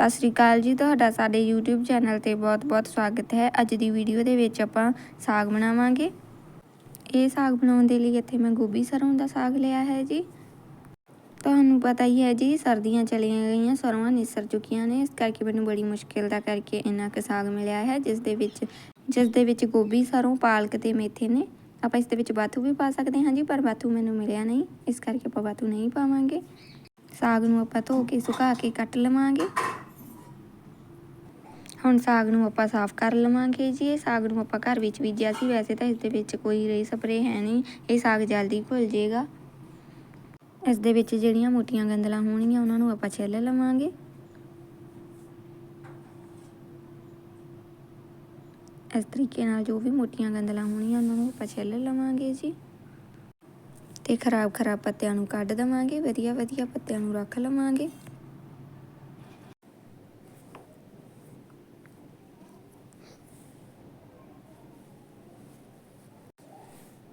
ਸਤਿ ਸ਼੍ਰੀ ਅਕਾਲ ਜੀ। ਤੁਹਾਡਾ ਸਾਡੇ YouTube ਚੈਨਲ ਤੇ ਬਹੁਤ-ਬਹੁਤ ਸਵਾਗਤ ਹੈ। ਅੱਜ ਦੀ ਵੀਡੀਓ ਦੇ ਵਿੱਚ ਆਪਾਂ ਸਾਗ ਬਣਾਵਾਂਗੇ। ਇਹ ਸਾਗ ਬਣਾਉਣ ਦੇ ਲਈ ਇੱਥੇ ਮੈਂ ਗੋਭੀ ਸਰੋਂ ਦਾ ਸਾਗ ਲਿਆ ਹੈ ਜੀ। ਤੁਹਾਨੂੰ ਪਤਾ ਹੀ ਹੈ ਜੀ, ਸਰਦੀਆਂ ਚਲੀਆਂ ਗਈਆਂ ਸਰੋਂ ਨਿਸਰ ਚੁੱਕੀਆਂ ਨੇ। ਇਸ ਕਰਕੇ ਮੈਨੂੰ ਬੜੀ ਮੁਸ਼ਕਿਲ ਦਾ ਕਰਕੇ ਇੰਨਾ ਕੁ ਸਾਗ ਮਿਲਿਆ ਹੈ, ਜਿਸ ਦੇ ਵਿੱਚ, ਜਿਸ ਦੇ ਵਿੱਚ ਗੋਭੀ ਸਰੋਂ ਪਾਲਕ ਤੇ ਮੇਥੇ ਨੇ। ਆਪਾਂ ਇਸ ਦੇ ਵਿੱਚ ਬਾਥੂ ਵੀ ਪਾ ਸਕਦੇ ਹਾਂ ਜੀ, ਪਰ ਬਾਥੂ ਮੈਨੂੰ ਮਿਲਿਆ ਨਹੀਂ। ਇਸ ਕਰਕੇ ਆਪਾਂ ਬਾਥੂ ਨਹੀਂ ਪਾਵਾਂਗੇ। ਸਾਗ ਨੂੰ ਆਪਾਂ ਧੋ ਕੇ, ਸੁਕਾ ਕੇ ਕੱਟ ਲਵਾਂਗੇ। ਹੁਣ ਸਾਗ ਨੂੰ ਆਪਾਂ ਸਾਫ਼ ਕਰ ਲਵਾਂਗੇ ਜੀ। ਇਹ ਸਾਗ ਨੂੰ ਆਪਾਂ ਘਰ ਵਿੱਚ ਬੀਜਿਆ ਸੀ। ਵੈਸੇ ਤਾਂ ਇਸ ਦੇ ਵਿੱਚ ਕੋਈ ਰੇ ਸਪਰੇ ਹੈ ਨਹੀਂ। ਇਹ ਸਾਗ ਜਲਦੀ ਘੁਲ ਜਾਏਗਾ ਇਸ ਦੇ ਵਿੱਚ ਜਿਹੜੀਆਂ ਮੋਟੀਆਂ ਗੰਦਲਾਂ ਹੋਣਗੀਆਂ, ਉਹਨਾਂ ਨੂੰ ਆਪਾਂ ਛਿੱਲ ਲਵਾਂਗੇ। ਇਸ ਤਰੀਕੇ ਨਾਲ ਜੋ ਵੀ ਮੋਟੀਆਂ ਗੰਦਲਾਂ ਹੋਣੀਆਂ ਉਹਨਾਂ ਨੂੰ ਆਪਾਂ ਛਿੱਲ ਲਵਾਂਗੇ ਜੀ। ਤੇ ਖਰਾਬ ਖਰਾਬ ਪੱਤਿਆਂ ਨੂੰ ਕੱਢ ਦਵਾਂਗੇ। ਵਧੀਆ ਵਧੀਆ ਪੱਤਿਆਂ ਨੂੰ ਰੱਖ ਲਵਾਂਗੇ।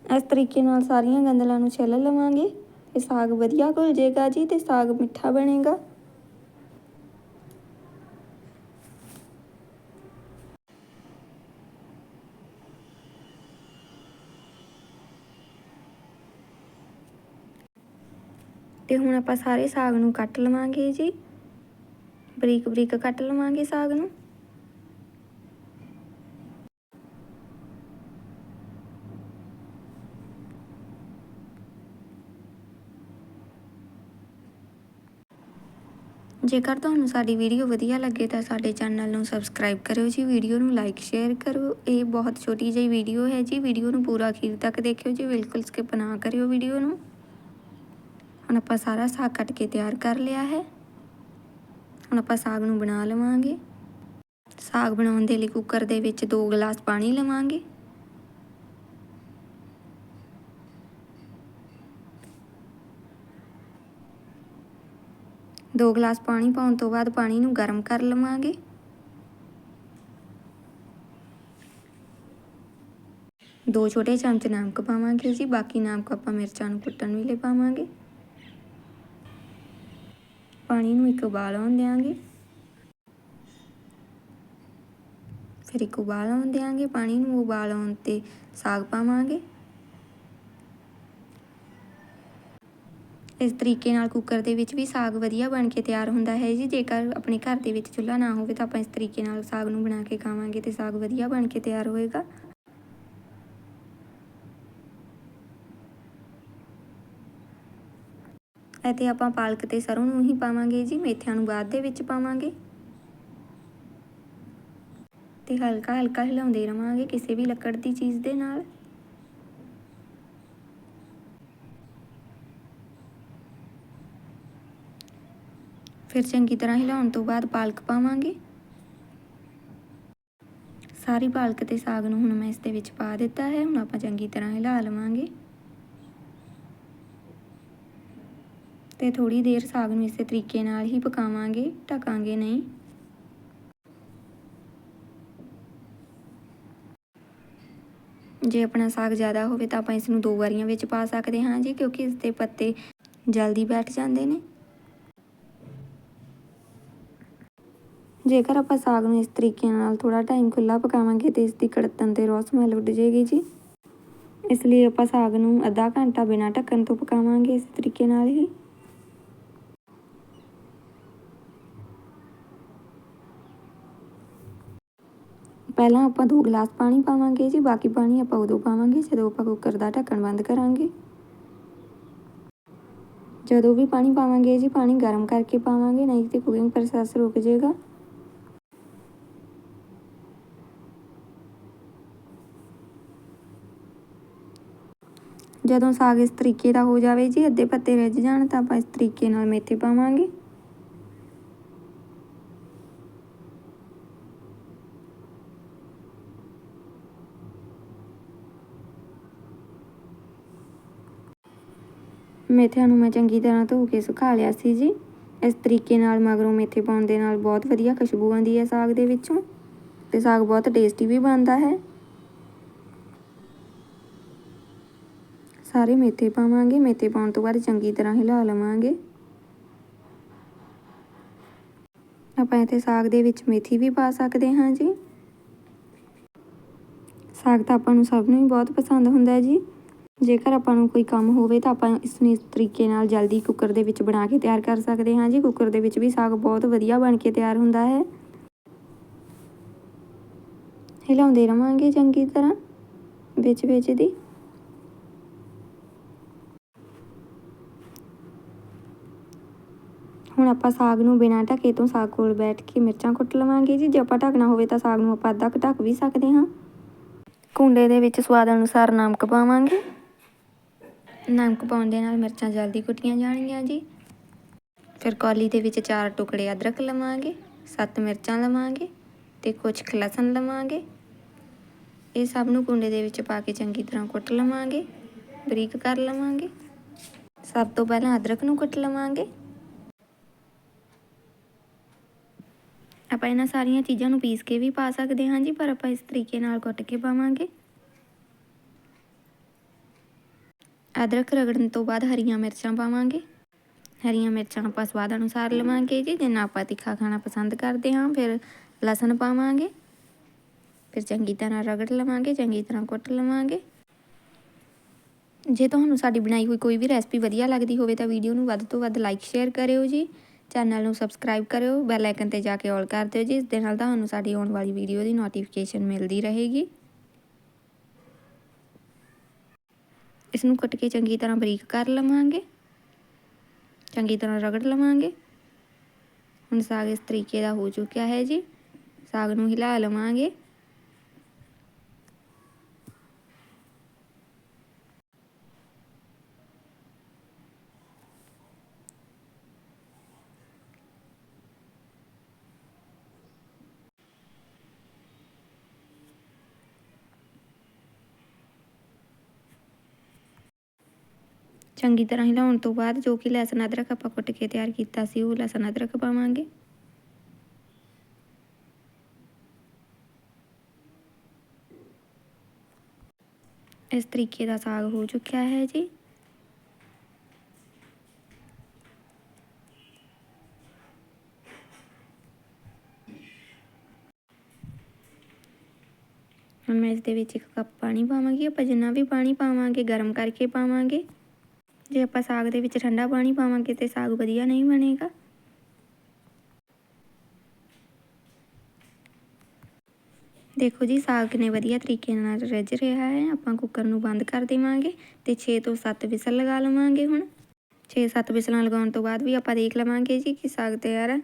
ਇਸ ਤਰੀਕੇ ਨਾਲ ਸਾਰੀਆਂ ਗੰਦਲਾਂ ਨੂੰ ਛਿੱਲ ਲਵਾਂਗੇ ਤੇ ਸਾਗ ਵਧੀਆ ਘੁਲ ਜਾਏਗਾ ਜੀ ਤੇ ਸਾਗ ਮਿੱਠਾ ਬਣੇਗਾ। ਤੇ ਹੁਣ ਆਪਾਂ ਸਾਰੇ ਸਾਗ ਨੂੰ ਕੱਟ ਲਵਾਂਗੇ ਜੀ। ਬਰੀਕ ਬਰੀਕ ਕੱਟ ਲਵਾਂਗੇ ਸਾਗ ਨੂੰ। ਜੇਕਰ ਤੁਹਾਨੂੰ ਸਾਡੀ ਵੀਡੀਓ ਵਧੀਆ ਲੱਗੇ ਤਾਂ ਸਾਡੇ ਚੈਨਲ ਨੂੰ ਸਬਸਕ੍ਰਾਈਬ ਕਰਿਓ ਜੀ, ਵੀਡੀਓ ਨੂੰ ਲਾਈਕ ਸ਼ੇਅਰ ਕਰੋ ਇਹ ਬਹੁਤ ਛੋਟੀ ਜਿਹੀ ਵੀਡੀਓ ਹੈ ਜੀ, ਵੀਡੀਓ ਨੂੰ ਪੂਰਾ ਅਖੀਰ ਤੱਕ ਦੇਖਿਓ ਜੀ, ਬਿਲਕੁਲ ਸਕਿਪ ਨਾ ਕਰਿਓ ਵੀਡੀਓ ਨੂੰ। ਹੁਣ ਆਪਾਂ ਸਾਰਾ ਸਾਗ ਕੱਟ ਕੇ ਤਿਆਰ ਕਰ ਲਿਆ ਹੈ। ਹੁਣ ਆਪਾਂ ਸਾਗ ਨੂੰ ਬਣਾ ਲਵਾਂਗੇ। ਸਾਗ ਬਣਾਉਣ ਦੇ ਲਈ ਕੁੱਕਰ ਦੇ ਵਿੱਚ 2 ਗਲਾਸ ਪਾਣੀ ਲਵਾਂਗੇ। ਦੋ ਗਲਾਸ ਪਾਣੀ ਪਾਉਣ ਤੋਂ ਬਾਅਦ ਪਾਣੀ ਨੂੰ ਗਰਮ ਕਰ ਲਵਾਂਗੇ। ਦੋ ਛੋਟੇ ਚਮਚ ਨਮਕ ਪਾਵਾਂਗੇ ਜੀ, ਬਾਕੀ ਨਮਕ ਆਪਾਂ ਮਿਰਚਾਂ ਨੂੰ ਕੁੱਟਣ ਵੇਲੇ ਪਾਵਾਂਗੇ। ਪਾਣੀ ਨੂੰ ਇੱਕ ਉਬਾਲ ਆਉਣ ਦੇਵਾਂਗੇ ਫਿਰ ਇੱਕ ਉਬਾਲ ਆਉਣ ਦੇਵਾਂਗੇ ਪਾਣੀ ਨੂੰ ਉਬਾਲ ਆਉਣ ਤੇ ਸਾਗ ਪਾਵਾਂਗੇ। ਇਸ ਤਰੀਕੇ ਨਾਲ ਕੁੱਕਰ ਦੇ ਵਿੱਚ ਵੀ ਸਾਗ ਵਧੀਆ ਬਣ ਕੇ ਤਿਆਰ ਹੁੰਦਾ ਹੈ ਜੀ। ਜੇਕਰ ਆਪਣੇ ਘਰ ਦੇ ਵਿੱਚ ਚੁੱਲ੍ਹਾ ਨਾ ਹੋਵੇ ਤਾਂ ਆਪਾਂ ਇਸ ਤਰੀਕੇ ਨਾਲ ਸਾਗ ਨੂੰ ਬਣਾ ਕੇ ਖਾਵਾਂਗੇ ਤੇ ਸਾਗ ਵਧੀਆ ਬਣ ਕੇ ਤਿਆਰ ਹੋਏਗਾ। ਅਤੇ ਆਪਾਂ ਪਾਲਕ ਤੇ ਸਰੋਂ ਨੂੰ ਹੀ ਪਾਵਾਂਗੇ ਜੀ, ਮੇਥਿਆਂ ਨੂੰ ਬਾਅਦ ਦੇ ਵਿੱਚ ਪਾਵਾਂਗੇ। ਤੇ ਹਲਕਾ ਹਲਕਾ ਹਿਲਾਉਂਦੇ ਰਵਾਂਗੇ ਕਿਸੇ ਵੀ ਲੱਕੜ ਦੀ ਚੀਜ਼ ਦੇ ਨਾਲ। ਫਿਰ ਚੰਗੀ ਤਰ੍ਹਾਂ ਹਿਲਾਉਣ ਤੋਂ ਬਾਅਦ ਪਾਲਕ ਪਾਵਾਂਗੇ। ਸਾਰੀ ਪਾਲਕ ਤੇ ਸਾਗ ਨੂੰ ਹੁਣ ਮੈਂ ਇਸ ਦੇ ਵਿੱਚ ਪਾ ਦਿੱਤਾ ਹੈ। ਹੁਣ ਆਪਾਂ ਚੰਗੀ ਤਰ੍ਹਾਂ ਹਿਲਾ ਲਵਾਂਗੇ। ਤੇ ਥੋੜੀ ਦੇਰ ਸਾਗ ਨੂੰ ਇਸੇ ਤਰੀਕੇ ਨਾਲ ਹੀ ਪਕਾਵਾਂਗੇ। ਢਕਾਂਗੇ ਨਹੀਂ। ਜੇ ਆਪਣਾ ਸਾਗ ਜ਼ਿਆਦਾ ਹੋਵੇ ਤਾਂ ਆਪਾਂ ਇਸ ਨੂੰ ਦੋ ਵਾਰੀਆਂ ਵਿੱਚ ਪਾ ਸਕਦੇ ਹਾਂ ਜੀ, ਕਿਉਂਕਿ ਇਸ ਦੇ ਪੱਤੇ ਜਲਦੀ ਬੈਠ ਜਾਂਦੇ ਨੇ। ਜੇਕਰ ਆਪਾਂ ਸਾਗ ਨੂੰ ਇਸ ਤਰੀਕੇ ਨਾਲ ਥੋੜਾ ਟਾਈਮ ਖੁੱਲਾ ਪਕਾਵਾਂਗੇ ਤੇ ਇਸ ਦੀ ਕੜਤਨ ਤੇ ਰੋਸ ਸਮੈਲ ਉੱਡ ਜਾਏਗੀ ਜੀ। ਇਸ ਲਈ ਆਪਾਂ ਸਾਗ ਨੂੰ ਅੱਧਾ ਘੰਟਾ ਬਿਨਾਂ ਢੱਕਣ ਤੋਂ ਪਕਾਵਾਂਗੇ ਇਸ ਤਰੀਕੇ ਨਾਲ ਹੀ। ਪਹਿਲਾਂ ਆਪਾਂ ਦੋ ਗਲਾਸ ਪਾਣੀ ਪਾਵਾਂਗੇ ਜੀ, ਬਾਕੀ ਪਾਣੀ ਆਪਾਂ ਉਦੋਂ ਪਾਵਾਂਗੇ ਜਦੋਂ ਆਪਾਂ ਕੁੱਕਰ ਦਾ ਢੱਕਣ ਬੰਦ ਕਰਾਂਗੇ। ਜਦੋਂ ਵੀ ਪਾਣੀ ਪਾਵਾਂਗੇ ਜੀ, ਪਾਣੀ ਗਰਮ ਕਰਕੇ ਪਾਵਾਂਗੇ, ਨਹੀਂ ਤੇ ਕੁਕਿੰਗ ਪ੍ਰੋਸੈਸ ਰੁਕ ਜਾਏਗਾ ਜਦੋਂ ਸਾਗ ਇਸ ਤਰੀਕੇ ਦਾ ਹੋ ਜਾਵੇ ਜੀ, ਅੱਧੇ ਪੱਤੇ ਰਿੱਝ ਜਾਣ ਤਾਂ ਆਪਾਂ ਇਸ ਤਰੀਕੇ ਨਾਲ ਮੇਥੇ ਪਾਵਾਂਗੇ। ਮੇਥਿਆਂ ਨੂੰ ਮੈਂ ਚੰਗੀ ਤਰ੍ਹਾਂ ਧੋ ਕੇ ਸੁਕਾ ਲਿਆ ਸੀ ਜੀ। ਇਸ ਤਰੀਕੇ ਨਾਲ ਮਗਰੋਂ ਮੇਥੇ ਪਾਉਣ ਦੇ ਨਾਲ ਬਹੁਤ ਵਧੀਆ ਖੁਸ਼ਬੂ ਆਉਂਦੀ ਹੈ ਸਾਗ ਦੇ ਵਿੱਚੋਂ। ਤੇ ਸਾਗ ਬਹੁਤ ਟੇਸਟੀ ਵੀ ਬਣਦਾ ਹੈ। ਸਾਰੇ ਮੇਥੇ ਪਾਵਾਂਗੇ। ਮੇਥੇ ਪਾਉਣ ਤੋਂ ਬਾਅਦ ਚੰਗੀ ਤਰ੍ਹਾਂ ਹਿਲਾ ਲਵਾਂਗੇ। ਆਪਾਂ ਇੱਥੇ ਸਾਗ ਦੇ ਵਿੱਚ ਮੇਥੀ ਵੀ ਪਾ ਸਕਦੇ ਹਾਂ ਜੀ। ਸਾਗ ਤਾਂ ਆਪਾਂ ਨੂੰ ਸਭ ਨੂੰ ਹੀ ਬਹੁਤ ਪਸੰਦ ਹੁੰਦਾ ਹੈ ਜੀ। ਜੇਕਰ ਆਪਾਂ ਨੂੰ ਕੋਈ ਕੰਮ ਹੋਵੇ ਤਾਂ ਆਪਾਂ ਇਸ ਨੂੰ ਇਸ ਤਰੀਕੇ ਨਾਲ ਜਲਦੀ ਕੁੱਕਰ ਦੇ ਵਿੱਚ ਬਣਾ ਕੇ ਤਿਆਰ ਕਰ ਸਕਦੇ ਹਾਂ ਜੀ। ਕੁੱਕਰ ਦੇ ਵਿੱਚ ਵੀ ਸਾਗ ਬਹੁਤ ਵਧੀਆ ਬਣ ਕੇ ਤਿਆਰ ਹੁੰਦਾ ਹੈ। ਹਿਲਾਉਂਦੇ ਰਵਾਂਗੇ ਚੰਗੀ ਤਰ੍ਹਾਂ। ਵਿੱਚ ਵਿੱਚ ਦੀ। ਹੁਣ ਆਪਾਂ ਸਾਗ ਨੂੰ ਬਿਨਾਂ ਢਕੇ ਤੋਂ ਸਾਗ ਕੋਲ ਬੈਠ ਕੇ ਮਿਰਚਾਂ ਕੁੱਟ ਲਵਾਂਗੇ ਜੀ। ਜੇ ਆਪਾਂ ਢੱਕਣਾ ਹੋਵੇ ਤਾਂ ਸਾਗ ਨੂੰ ਆਪਾਂ ਅੱਧਾ ਕੁ ਢੱਕ ਵੀ ਸਕਦੇ ਹਾਂ। ਕੁੰਡੇ ਦੇ ਵਿੱਚ ਸਵਾਦ ਅਨੁਸਾਰ ਨਮਕ ਪਾਵਾਂਗੇ। ਨਮਕ ਪਾਉਣ ਦੇ ਨਾਲ ਮਿਰਚਾਂ ਜਲਦੀ ਕੁੱਟੀਆਂ ਜਾਣਗੀਆਂ ਜੀ। ਫਿਰ ਕੌਲੀ ਦੇ ਵਿੱਚ ਚਾਰ ਟੁਕੜੇ ਅਦਰਕ ਲਵਾਂਗੇ, ਸੱਤ ਮਿਰਚਾਂ ਲਵਾਂਗੇ ਤੇ ਕੁਝ ਕੁ ਲਸਣ ਲਵਾਂਗੇ। ਇਹ ਸਭ ਨੂੰ ਕੁੰਡੇ ਦੇ ਵਿੱਚ ਪਾ ਕੇ ਚੰਗੀ ਤਰ੍ਹਾਂ ਕੁੱਟ ਲਵਾਂਗੇ, ਬਰੀਕ ਕਰ ਲਵਾਂਗੇ। ਸਭ ਤੋਂ ਪਹਿਲਾਂ ਅਦਰਕ ਨੂੰ ਕੁੱਟ ਲਵਾਂਗੇ। ਆਪਾਂ ਇਹਨਾਂ ਸਾਰੀਆਂ ਚੀਜ਼ਾਂ ਨੂੰ ਪੀਸ ਕੇ ਵੀ ਪਾ ਸਕਦੇ ਹਾਂ ਜੀ, ਪਰ ਆਪਾਂ ਇਸ ਤਰੀਕੇ ਨਾਲ ਕੁੱਟ ਕੇ ਪਾਵਾਂਗੇ। ਅਦਰਕ ਰਗੜਨ ਤੋਂ ਬਾਅਦ ਹਰੀਆਂ ਮਿਰਚਾਂ ਪਾਵਾਂਗੇ। ਹਰੀਆਂ ਮਿਰਚਾਂ ਆਪਾਂ ਸਵਾਦ ਅਨੁਸਾਰ ਲਵਾਂਗੇ ਜੀ, ਜਿੰਨਾ ਆਪਾਂ ਤਿੱਖਾ ਖਾਣਾ ਪਸੰਦ ਕਰਦੇ ਹਾਂ, ਫਿਰ ਲਸਣ ਪਾਵਾਂਗੇ। ਫਿਰ ਚੰਗੀ ਤਰ੍ਹਾਂ ਰਗੜ ਲਵਾਂਗੇ, ਚੰਗੀ ਤਰ੍ਹਾਂ ਕੁੱਟ ਲਵਾਂਗੇ। ਜੇ ਤੁਹਾਨੂੰ ਸਾਡੀ ਬਣਾਈ ਹੋਈ ਕੋਈ ਵੀ ਰੈਸਪੀ ਵਧੀਆ ਲੱਗਦੀ ਹੋਵੇ ਤਾਂ ਵੀਡੀਓ ਨੂੰ ਵੱਧ ਤੋਂ ਵੱਧ ਲਾਈਕ, ਸ਼ੇਅਰ ਕਰਿਓ ਜੀ। ਚੈਨਲ ਨੂੰ ਸਬਸਕ੍ਰਾਈਬ ਕਰਿਓ, ਬੈਲ ਆਈਕਨ ਤੇ ਜਾ ਕੇ ਆਲ ਕਰ ਦਿਓ ਜੀ, ਇਸ ਦੇ ਨਾਲ ਤੁਹਾਨੂੰ ਸਾਡੀ ਆਉਣ ਵਾਲੀ ਵੀਡੀਓ ਦੀ ਨੋਟੀਫਿਕੇਸ਼ਨ ਮਿਲਦੀ ਰਹੇਗੀ। ਇਸ ਨੂੰ ਕੱਟ ਕੇ ਚੰਗੀ ਤਰ੍ਹਾਂ ਬਰੀਕ ਕਰ ਲਵਾਂਗੇ। ਚੰਗੀ ਤਰ੍ਹਾਂ ਰਗੜ ਲਵਾਂਗੇ। ਹੁਣ ਸਾਗ ਇਸ ਤਰੀਕੇ ਦਾ ਹੋ ਚੁੱਕਿਆ ਹੈ ਜੀ। ਸਾਗ ਨੂੰ ਹਿਲਾ ਲਵਾਂਗੇ। ਚੰਗੀ ਤਰ੍ਹਾਂ ਹਿਲਾਉਣ ਤੋਂ ਬਾਅਦ ਜੋ ਕਿ ਲਸਣ ਅਦਰਕ ਆਪਾਂ ਕੁੱਟ ਕੇ ਤਿਆਰ ਕੀਤਾ ਸੀ, ਉਹ ਲਸਣ ਅਦਰਕ ਪਾਵਾਂਗੇ। ਇਸ ਤਰੀਕੇ ਦਾ ਸਾਗ ਹੋ ਚੁੱਕਿਆ ਹੈ ਜੀ। ਹੁਣ ਮੈਂ ਇਸ ਦੇ ਵਿੱਚ ਇੱਕ ਕੱਪ ਪਾਣੀ ਪਾਵਾਂਗੀ, ਆਪਾਂ ਜਿੰਨਾ ਵੀ ਪਾਣੀ ਪਾਵਾਂਗੇ, ਗਰਮ ਕਰਕੇ ਪਾਵਾਂਗੇ। ਜੇ ਆਪਾਂ ਸਾਗ ਦੇ ਵਿੱਚ ਠੰਡਾ ਪਾਣੀ ਪਾਵਾਂਗੇ ਤੇ ਸਾਗ ਵਧੀਆ ਨਹੀਂ ਬਣੇਗਾ। ਦੇਖੋ ਜੀ, ਸਾਗ ਕਿੰਨੇ ਵਧੀਆ ਤਰੀਕੇ ਨਾਲ ਰਿੱਝ ਰਿਹਾ ਹੈ। ਆਪਾਂ ਕੁੱਕਰ ਨੂੰ ਬੰਦ ਕਰ ਦੇਵਾਂਗੇ ਤੇ 6 ਤੋਂ 7 ਵਿਸਲ ਲਗਾ ਲਵਾਂਗੇ ਹੁਣ। 6-7 ਵਿਸਲਾਂ ਲਗਾਉਣ ਤੋਂ ਬਾਅਦ ਵੀ ਆਪਾਂ ਦੇਖ ਲਵਾਂਗੇ ਜੀ ਕਿ ਸਾਗ ਤਿਆਰ ਹੈ।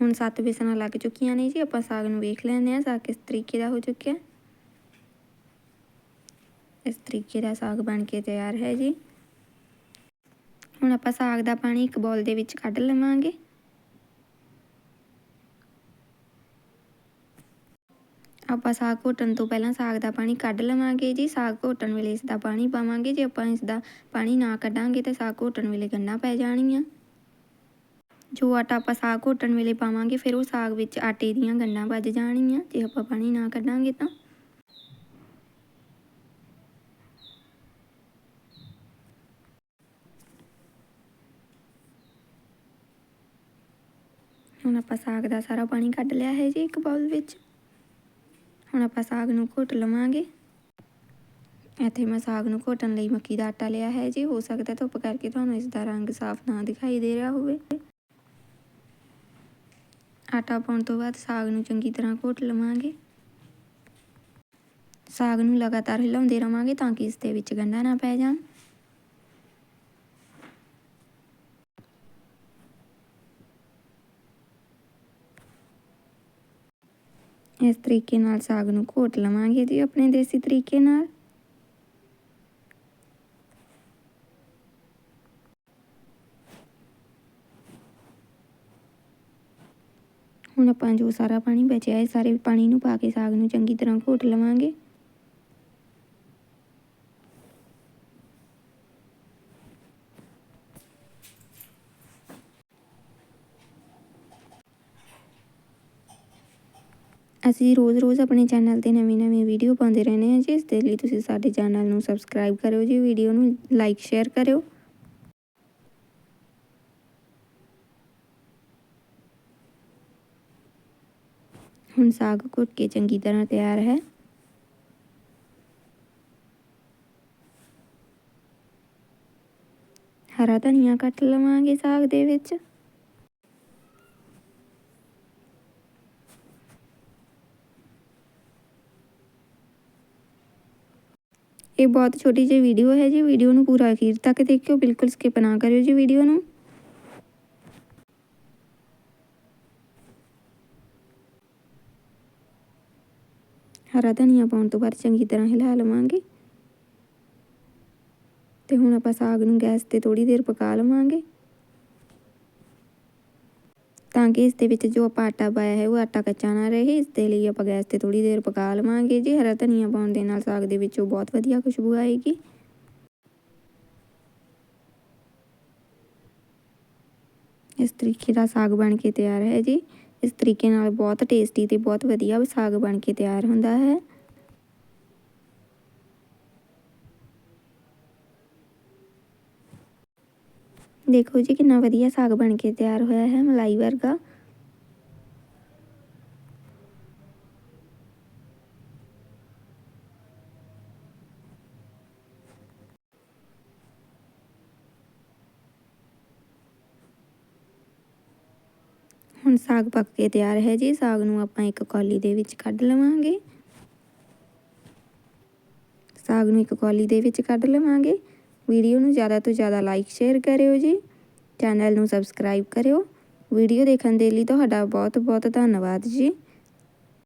ਹੁਣ 7 ਵਿਸਲਾਂ ਲੱਗ ਚੁੱਕੀਆਂ ਨੇ ਜੀ, ਆਪਾਂ ਸਾਗ ਨੂੰ ਵੇਖ ਲੈਂਦੇ ਹਾਂ ਸਾਗ ਕਿਸ ਤਰੀਕੇ ਦਾ ਹੋ ਚੁੱਕਿਆ। ਇਸ ਤਰੀਕੇ ਦਾ ਸਾਗ ਬਣ ਕੇ ਤਿਆਰ ਹੈ ਜੀ। ਹੁਣ ਆਪਾਂ ਸਾਗ ਦਾ ਪਾਣੀ ਇੱਕ ਬੋਲ ਦੇ ਵਿੱਚ ਕੱਢ ਲਵਾਂਗੇ। ਆਪਾਂ ਸਾਗ ਘੋਟਣ ਤੋਂ ਪਹਿਲਾਂ ਸਾਗ ਦਾ ਪਾਣੀ ਕੱਢ ਲਵਾਂਗੇ ਜੀ। ਸਾਗ ਘੋਟਣ ਵੇਲੇ ਇਸ ਦਾ ਪਾਣੀ ਪਾਵਾਂਗੇ। ਜੇ ਆਪਾਂ ਇਸ ਦਾ ਪਾਣੀ ਨਾ ਕੱਢਾਂਗੇ ਤਾਂ ਸਾਗ ਘੋਟਣ ਵੇਲੇ ਗੰਢਾਂ ਪੈ ਜਾਣਗੀਆਂ ਜੋ ਆਟਾ ਆਪਾਂ ਸਾਗ ਘੋਟਣ ਵੇਲੇ ਪਾਵਾਂਗੇ, ਫਿਰ ਉਹ ਸਾਗ ਵਿੱਚ ਆਟੇ ਦੀਆਂ ਗੰਢਾਂ ਵੱਜ ਜਾਣੀਆਂ। ਜੇ ਆਪਾਂ ਪਾਣੀ ਨਾ ਕੱਢਾਂਗੇ ਤਾਂ। ਆਪਾਂ ਸਾਗ ਦਾ ਸਾਰਾ ਪਾਣੀ ਕੱਢ ਲਿਆ ਹੈ ਜੀ ਇੱਕ ਬਾਉਲ ਵਿੱਚ। ਹੁਣ ਆਪਾਂ ਸਾਗ ਨੂੰ ਘੋਟ ਲਵਾਂਗੇ। ਇੱਥੇ ਮੈਂ ਸਾਗ ਨੂੰ ਘੋਟਣ ਲਈ ਮੱਕੀ ਦਾ ਆਟਾ ਲਿਆ ਹੈ ਜੀ। ਹੋ ਸਕਦਾ ਧੁੱਪ ਕਰਕੇ ਤੁਹਾਨੂੰ ਇਸ ਦਾ ਰੰਗ ਸਾਫ਼ ਨਾ ਦਿਖਾਈ ਦੇ ਰਿਹਾ ਹੋਵੇ। ਆਟਾ ਪਾਉਣ ਤੋਂ ਬਾਅਦ ਸਾਗ ਨੂੰ ਚੰਗੀ ਤਰ੍ਹਾਂ ਘੋਟ ਲਵਾਂਗੇ। ਸਾਗ ਨੂੰ ਲਗਾਤਾਰ ਹਿਲਾਉਂਦੇ ਰਵਾਂਗੇ ਤਾਂ ਕਿ ਇਸ ਦੇ ਵਿੱਚ ਗੰਢਾ ਨਾ ਪੈ ਜਾਣ। ਇਸ ਤਰੀਕੇ ਨਾਲ ਸਾਗ ਨੂੰ ਘੋਟ ਲਵਾਂਗੇ ਜੀ ਆਪਣੇ ਦੇਸੀ ਤਰੀਕੇ ਨਾਲ। ਹੁਣ ਆਪਾਂ ਜੋ ਸਾਰਾ ਪਾਣੀ ਬਚਿਆ ਹੈ ਸਾਰੇ ਪਾਣੀ ਨੂੰ ਪਾ ਕੇ ਸਾਗ ਨੂੰ ਚੰਗੀ ਤਰ੍ਹਾਂ ਘੋਟ ਲਵਾਂਗੇ। ਅਸੀਂ ਰੋਜ਼-ਰੋਜ਼ ਆਪਣੇ ਚੈਨਲ ਤੇ ਨਵੀਂ-ਨਵੀਂ ਵੀਡੀਓ ਪਾਉਂਦੇ ਰਹਿੰਦੇ ਹਾਂ ਜੀ, ਇਸ ਦੇ ਲਈ ਤੁਸੀਂ ਸਾਡੇ ਚੈਨਲ ਨੂੰ ਸਬਸਕ੍ਰਾਈਬ ਕਰਿਓ ਜੀ ਵੀਡੀਓ ਨੂੰ ਲਾਈਕ ਸ਼ੇਅਰ ਕਰਿਓ। ਹੁਣ ਸਾਗ ਘੁੱਟ ਕੇ ਚੰਗੀ ਤਰ੍ਹਾਂ ਤਿਆਰ ਹੈ। ਹਰਾ ਧਨੀਆ ਕੱਟ ਲਵਾਂਗੇ ਸਾਗ ਦੇ ਵਿੱਚ। ਇਹ ਬਹੁਤ ਛੋਟੀ ਜਿਹੀ ਵੀਡੀਓ ਹੈ ਜੀ। ਵੀਡੀਓ ਨੂੰ ਪੂਰਾ ਅਖੀਰ ਤੱਕ ਦੇਖਿਓ। ਬਿਲਕੁਲ ਸਕਿਪ ਨਾ ਕਰਿਓ ਜੀ ਵੀਡੀਓ ਨੂੰ। ਹਰਾ ਧਨੀਆ ਪਾਉਣ ਤੋਂ ਬਾਅਦ ਚੰਗੀ ਤਰ੍ਹਾਂ ਹਿਲਾ ਲਵਾਂਗੇ। ਤੇ ਹੁਣ ਆਪਾਂ ਸਾਗ ਨੂੰ ਗੈਸ ਤੇ ਥੋੜੀ ਦੇਰ ਪਕਾ ਲਵਾਂਗੇ। ਤਾਂ ਕਿ ਇਸ ਦੇ ਵਿੱਚ ਜੋ ਆਪਾਂ ਆਟਾ ਪਾਇਆ ਹੈ, ਉਹ ਆਟਾ ਕੱਚਾ ਨਾ ਰਹੇ। ਇਸ ਦੇ ਲਈ ਆਪਾਂ ਗੈਸ ਤੇ ਥੋੜੀ ਦੇਰ ਪਕਾ ਲਵਾਂਗੇ। ਜੀ ਹਰਾ ਧਨੀਆ ਪਾਉਣ ਦੇ ਨਾਲ ਸਾਗ ਦੇ ਵਿੱਚੋਂ ਬਹੁਤ ਵਧੀਆ ਖੁਸ਼ਬੂ ਆਏਗੀ। ਇਸ ਤਰੀਕੇ ਦਾ ਸਾਗ ਬਣ ਕੇ ਤਿਆਰ ਹੈ ਜੀ। ਇਸ ਤਰੀਕੇ ਨਾਲ ਬਹੁਤ ਟੇਸਟੀ ਤੇ ਬਹੁਤ ਵਧੀਆ ਸਾਗ ਬਣ ਕੇ ਤਿਆਰ ਹੁੰਦਾ ਹੈ। ਦੇਖੋ ਜੀ ਕਿੰਨਾ ਵਧੀਆ ਸਾਗ ਬਣ ਕੇ ਤਿਆਰ ਹੋਇਆ ਹੈ ਮਲਾਈ ਵਰਗਾ। ਹੁਣ ਸਾਗ ਪੱਕ ਕੇ ਤਿਆਰ ਹੈ ਜੀ, ਸਾਗ ਨੂੰ ਆਪਾਂ ਇੱਕ ਕੌਲੀ ਦੇ ਵਿੱਚ ਕੱਢ ਲਵਾਂਗੇ। ਸਾਗ ਨੂੰ ਇੱਕ ਕੌਲੀ ਦੇ ਵਿੱਚ ਕੱਢ ਲਵਾਂਗੇ। ਵੀਡੀਓ ਨੂੰ ਜ਼ਿਆਦਾ ਤੋਂ ਜ਼ਿਆਦਾ ਲਾਈਕ ਸ਼ੇਅਰ ਕਰਿਓ ਜੀ। ਚੈਨਲ ਨੂੰ ਸਬਸਕ੍ਰਾਈਬ ਕਰਿਓ। ਵੀਡੀਓ ਦੇਖਣ ਦੇ ਲਈ ਤੁਹਾਡਾ ਬਹੁਤ ਬਹੁਤ ਧੰਨਵਾਦ ਜੀ।